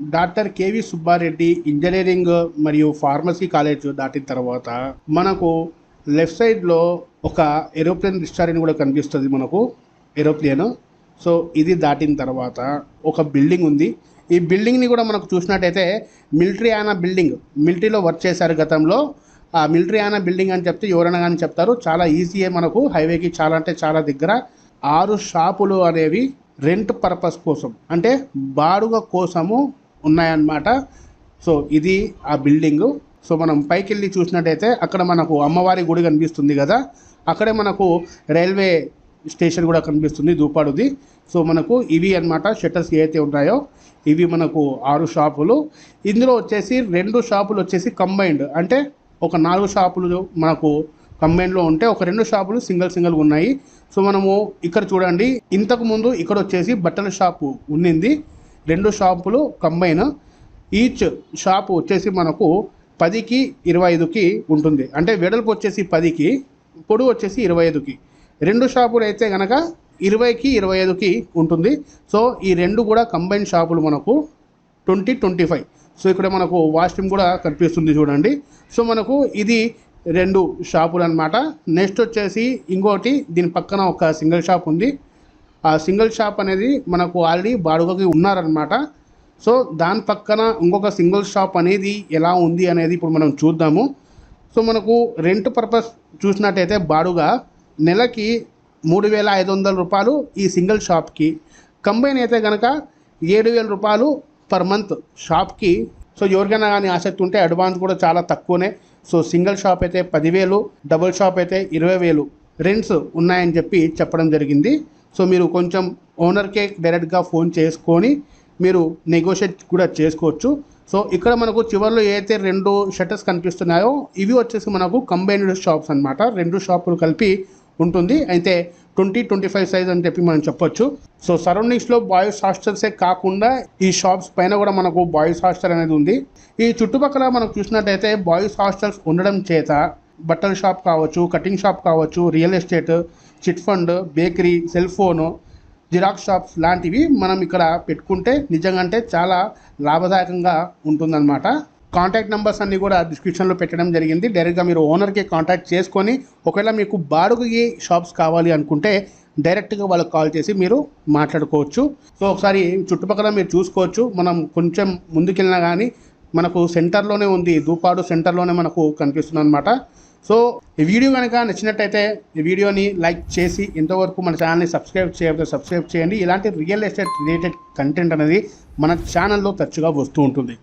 Doctor K V Subbareddy engineering మరియు pharmacy college దాటిన తర్వాత మనకు లెఫ్ట్ సైడ్లో ఒక ఏరోప్లేన్ రెస్టారెంట్ కూడా కనిపిస్తుంది మనకు ఏరోప్లేన్. సో ఇది దాటిన తర్వాత ఒక బిల్డింగ్ ఉంది. ఈ బిల్డింగ్ని కూడా మనకు చూసినట్టయితే మిలిటరీ ఆనా బిల్డింగ్ మిలిటరీలో వర్క్ చేశారు గతంలో. ఆ మిలిటరీ ఆనా బిల్డింగ్ అని చెప్తే ఎవరైనా కానీ చెప్తారు. చాలా ఈజీయే మనకు హైవేకి చాలా అంటే చాలా దగ్గర. ఆరు షాపులు అనేవి రెంట్ పర్పస్ కోసం అంటే బాడుగ కోసము ఉన్నాయన్నమాట. సో ఇది ఆ బిల్డింగు. సో మనం పైకి వెళ్ళి చూసినట్టయితే అక్కడ మనకు అమ్మవారి గుడి కనిపిస్తుంది కదా. అక్కడే మనకు రైల్వే స్టేషన్ కూడా కనిపిస్తుంది దూపాడుది. సో మనకు ఇవి అన్నమాట షట్టర్స్ ఏవైతే ఉన్నాయో ఇవి మనకు ఆరు షాపులు. ఇందులో వచ్చేసి రెండు షాపులు వచ్చేసి కంబైన్డ్. అంటే ఒక నాలుగు షాపులు మనకు కంబైన్లో ఉంటే ఒక రెండు షాపులు సింగిల్ సింగిల్ ఉన్నాయి. సో మనము ఇక్కడ చూడండి. ఇంతకు ముందు ఇక్కడ వచ్చేసి బట్టల షాపు ఉన్నింది. రెండు షాపులు కంబైన్ ఈచ్ షాపు వచ్చేసి మనకు పదికి ఇరవై ఐదుకి ఉంటుంది. అంటే వెడల్పు వచ్చేసి పదికి పొడవు వచ్చేసి ఇరవై ఐదుకి రెండు షాపులు అయితే కనుక ఇరవైకి ఇరవై ఐదుకి ఉంటుంది. సో ఈ రెండు కూడా కంబైన్ షాపులు మనకు ట్వంటీ ట్వంటీ ఫైవ్. సో ఇక్కడ మనకు వాష్రూమ్ కూడా కనిపిస్తుంది చూడండి. సో మనకు ఇది రెండు షాపులు అనమాట నెక్స్ట్ వచ్చేసి ఇంకోటి దీని పక్కన ఒక సింగిల్ షాప్ ఉంది. ఆ సింగిల్ షాప్ అనేది మనకు ఆల్రెడీ బాడుగకి ఉన్నారనమాట సో దాని పక్కన ఇంకొక సింగిల్ షాప్ అనేది ఎలా ఉంది అనేది ఇప్పుడు మనం చూద్దాము. సో మనకు రెంట్ పర్పస్ చూసినట్టయితే బాడుగ నెలకి మూడు వేల ఐదు వందల రూపాయలు ఈ సింగిల్ షాప్కి. కంబైన్ అయితే కనుక ఏడు వేల రూపాయలు పర్ మంత్ షాప్కి. సో ఎవరికైనా కానీ ఆసక్తి ఉంటే అడ్వాన్స్ కూడా చాలా తక్కువనే. సో సింగిల్ షాప్ అయితే పదివేలు డబుల్ షాప్ అయితే ఇరవై వేలు. రెంట్స్ ఉన్నాయని చెప్పి చెప్పడం జరిగింది. సో మీరు కొంచెం ఓనర్కే డైరెక్ట్గా ఫోన్ చేసుకొని మీరు నెగోషియేట్ కూడా చేసుకోవచ్చు. సో ఇక్కడ మనకు చివరిలో ఏదైతే రెండు షటర్స్ కనిపిస్తున్నాయో ఇవి వచ్చేసి మనకు కంబైన్డ్ షాప్స్ అన్నమాట. రెండు షాపులు కలిపి ఉంటుంది. అయితే ట్వంటీ ట్వంటీ ఫైవ్ సైజ్ అని చెప్పి మనం చెప్పొచ్చు. సో సరౌండింగ్స్లో బాయ్స్ హాస్టల్సే కాకుండా ఈ షాప్స్ పైన కూడా మనకు బాయ్స్ హాస్టల్ అనేది ఉంది. ఈ చుట్టుపక్కల మనం చూసినట్టయితే బాయ్స్ హాస్టల్స్ ఉండడం చేత బట్టల షాప్ కావచ్చు కటింగ్ షాప్ కావచ్చు real estate chit fund bakery cell phone xerox shops లాంటివి మనం ఇక్కడ పెట్టుకుంటే నిజంగా అంటే చాలా లాభదాయకంగా ఉంటుందన్నమాట. కాంటాక్ట్ నెంబర్స్ అన్నీ కూడా డిస్క్రిప్షన్లో పెట్టడం జరిగింది. డైరెక్ట్గా మీరు ఓనర్కి కాంటాక్ట్ చేసుకొని ఒకవేళ మీకు బాడుగకి షాప్స్ కావాలి అనుకుంటే డైరెక్ట్గా వాళ్ళకి కాల్ చేసి మీరు మాట్లాడుకోవచ్చు. సో ఒకసారి చుట్టుపక్కల మీరు చూసుకోవచ్చు. మనం కొంచెం ముందుకెళ్ళినా కానీ మనకు సెంటర్లోనే ఉంది. దూపాడు సెంటర్లోనే మనకు కనిపిస్తుంది అనమాట సో ఈ వీడియో కనుక నచ్చినట్టయితే ఈ వీడియోని లైక్ చేసి ఇంతవరకు మన ఛానల్ని సబ్స్క్రైబ్ చేయకపోతే సబ్స్క్రైబ్ చేయండి. ఇలాంటి రియల్ ఎస్టేట్ రిలేటెడ్ కంటెంట్ అనేది మన ఛానల్లో తరచుగా వస్తూ ఉంటుంది.